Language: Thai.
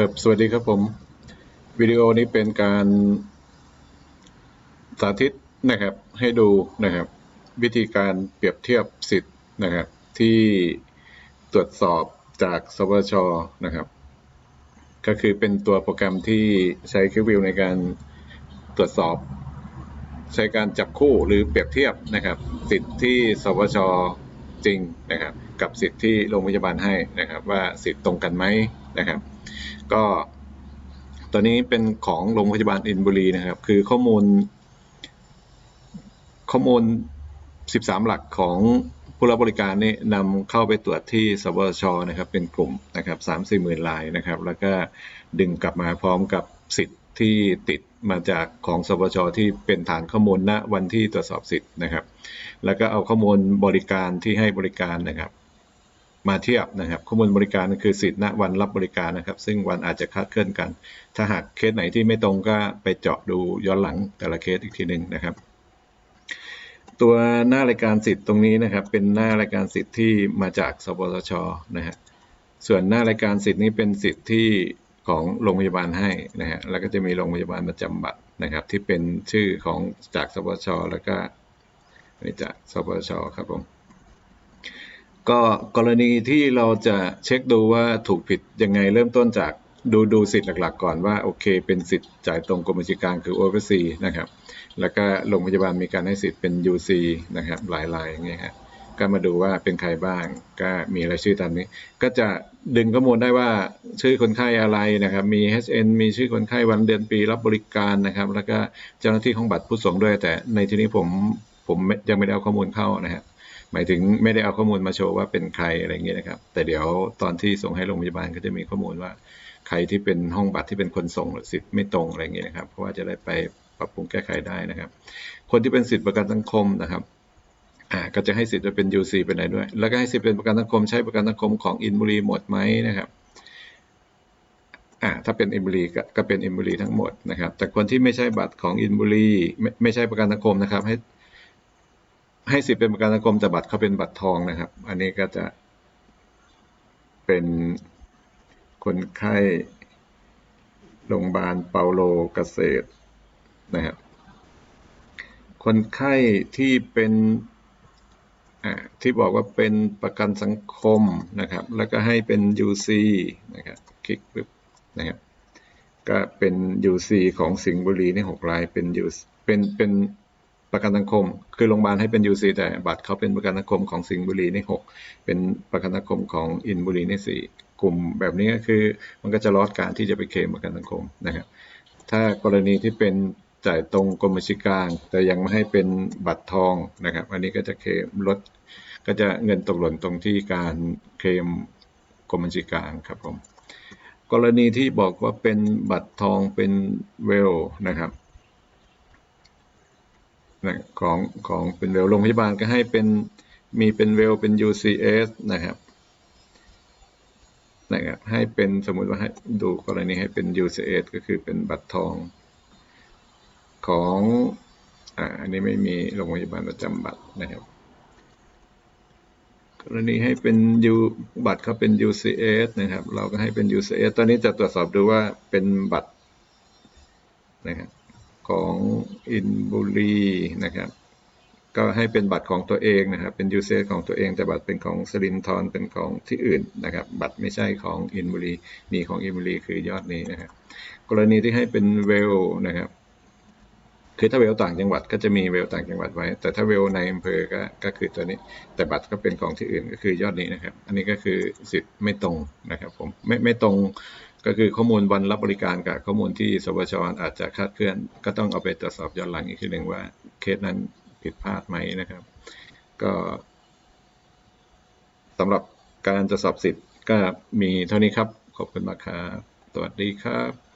ครับ สวัสดีครับผม วิดีโอนี้เป็นการสาธิตนะครับ ให้ดูนะครับ วิธีการเปรียบเทียบสิทธิ์นะครับ ที่ตรวจสอบจากสวชนะครับ ก็คือเป็นตัวโปรแกรมที่ใช้คิววิวในการตรวจสอบ ใช้การจับคู่หรือเปรียบเทียบนะครับ สิทธิ์ที่สวช จริงนะครับกับสิทธิ์ที่โรงพยาบาลให้นะครับ ว่าสิทธิ์ตรงกันไหมนะครับ ก็ตัวนี้เป็นของโรงพยาบาลอินบุรีนะครับ คือข้อมูล ข้อมูล 13 หลักของผู้รับบริการนี่นำเข้าไปตรวจที่สวชนะครับ เป็นกลุ่มนะครับ3 4หมื่นรายนะครับ แล้วก็ดึงกลับมาพร้อมกับสิทธิ์ที่ติดมาจากของสวชที่เป็นฐานข้อมูลณวันที่ตรวจสอบสิทธิ์นะครับ แล้วก็เอาข้อมูลบริการที่ให้บริการนะครับ มาเทียบนะครับ ข้อมูลบริการก็คือสิทธิ์ณวันรับบริการนะครับ ซึ่งวันอาจจะคลาดเคลื่อนกัน ถ้าหากเคสไหนที่ไม่ตรงก็ไปเจาะดูย้อนหลังแต่ละเคสอีกทีหนึ่งนะครับ ตัวหน้ารายการสิทธิ์ตรงนี้นะครับ เป็นหน้ารายการสิทธิ์ที่มาจากสปสชนะฮะส่วนหน้ารายการสิทธิ์นี้เป็นสิทธิ์ที่ของโรงพยาบาลให้นะฮะแล้วก็จะมีโรงพยาบาลประจำบัตรนะครับ ที่เป็นชื่อของจากสปสชแล้วก็ จากสปชครับผมก็กรณีที่เราจะเช็คดูว่าถูกผิดยังไงเริ่มต้นจากดูดูสิทธิ์หลัก ๆ ก่อนว่าโอเค เป็นสิทธิ์จ่ายตรงกรมบัญชีกลางคือ OVC นะครับ แล้วก็โรงพยาบาลมีการให้สิทธิ์เป็น UC นะครับ หลายรายอย่างเงี้ยฮะก็มาดูว่าเป็นใครบ้าง ก็มีรายชื่อตามนี้ ก็จะดึงข้อมูลได้ว่าชื่อคนไข้อะไรนะครับ มี HN มีชื่อคนไข้วันเดือนปีรับบริการนะครับ แล้วก็เจ้าหน้าที่ของบัตรผู้ส่งด้วย แต่ในที่นี้ผม ผมยังไม่ได้เอาข้อมูลเข้านะฮะหมายถึงไม่ได้เอาข้อมูลมาโชว์ว่าเป็นใครอะไรเงี้ยนะครับ แต่เดี๋ยวตอนที่ส่งให้โรงพยาบาลก็จะมีข้อมูลว่าใครที่เป็นห้องบัตรที่เป็นคนส่งหรือสิทธิ์ไม่ตรงอะไรเงี้ยนะครับ เพราะว่าจะได้ไปปรับปรุงแก้ไขได้นะครับ คนที่เป็นสิทธิ์ประกันสังคมนะครับอ่าก็จะให้สิทธิ์จะเป็น UC เป็นอะไรด้วย แล้วก็ให้สิทธิ์เป็นประกันสังคมใช้ประกันสังคมของอินบุรีหมดไหมนะครับอ่าถ้าเป็นอินบุรีก็ก็เป็นอินบุรีทั้งหมดนะครับ แต่คนที่ไม่ใช่บัตรของอินบุรีไม่ไม่ใช่ประกันสังคมนะครับ ให้ ให้สิทธิ์เป็นประกันสังคมแต่บัตรเขาเป็นบัตรทองนะครับ อันนี้ก็จะเป็นคนไข้โรงพยาบาลเปาโลเกษตรนะครับ คนไข้ที่เป็นที่บอกว่าเป็นประกันสังคมนะครับ แล้วก็ให้เป็น UC นะครับ คลิกปึ๊บนะครับ ก็เป็น UC ของสิงห์บุรีนี่หกรายเป็น UC เป็นเป็นป ประกันสังคม คือโรงพยาบาลให้เป็น UC แต่บัตรเขาเป็นประกันสังคมของสิงห์บุรีนี่หกเป็นประกันสังคมของอินบุรีนี่สี่กลุ่มแบบนี้ก็คือมันก็จะลดการที่จะไปเคลมประกันสังคมนะครับ ถ้ากรณีที่เป็นจ่ายตรงกรมบัญชีกลาง แต่ยังไม่ให้เป็นบัตรทองนะครับ อันนี้ก็จะเคลมลดก็จะเงินตกหล่นตรงที่การเคลมกรมบัญชีกลางครับผมกรณีที่บอกว่าเป็นบัตรทองเป็นเวลนะครับ ของของเป็นเวลโรงพยาบาลก็ให้เป็นมีเป็นเวลเป็น UCS นะครับนะครับให้เป็นสมมุติว่าให้ดูกรณีให้เป็น UCS ก็คือเป็นบัตรทองของอ่าอันนี้ไม่มีโรงพยาบาลประจำบัตรนะครับ กรณีให้เป็น U บัตรเขาเป็น UCS นะครับ เราก็ให้เป็น UCS ตอนนี้จะตรวจสอบดูว่าเป็นบัตรนะครับ ของอินบุรีนะครับ ก็ให้เป็นบัตรของตัวเองนะครับ เป็น UCS ของตัวเอง แต่บัตรเป็นของสลินทรเป็นของที่อื่นนะครับ บัตรไม่ใช่ของอินบุรีมีของอินบุรีคือยอดนี้นะครับ กรณีที่ให้เป็นเวลนะครับ คือถ้าเวลต่างจังหวัดก็จะมีเวลต่างจังหวัดไว้ แต่ถ้าเวลในอำเภอก็ก็คือตัวนี้ แต่บัตรก็เป็นของที่อื่นก็คือยอดนี้นะครับ อันนี้ก็คือสิทธิ์ไม่ตรงนะครับ ผมไม่ไม่ตรง ก็คือข้อมูลวันรับบริการกับข้อมูลที่สวชอาจจะคลาดเคลื่อน ก็ต้องเอาไปตรวจสอบย้อนหลังอีกทีหนึ่งว่าเคสนั้นผิดพลาดไหมนะครับ ก็สำหรับการจะสอบสิทธิ์ก็มีเท่านี้ครับ ขอบคุณมากครับ สวัสดีครับ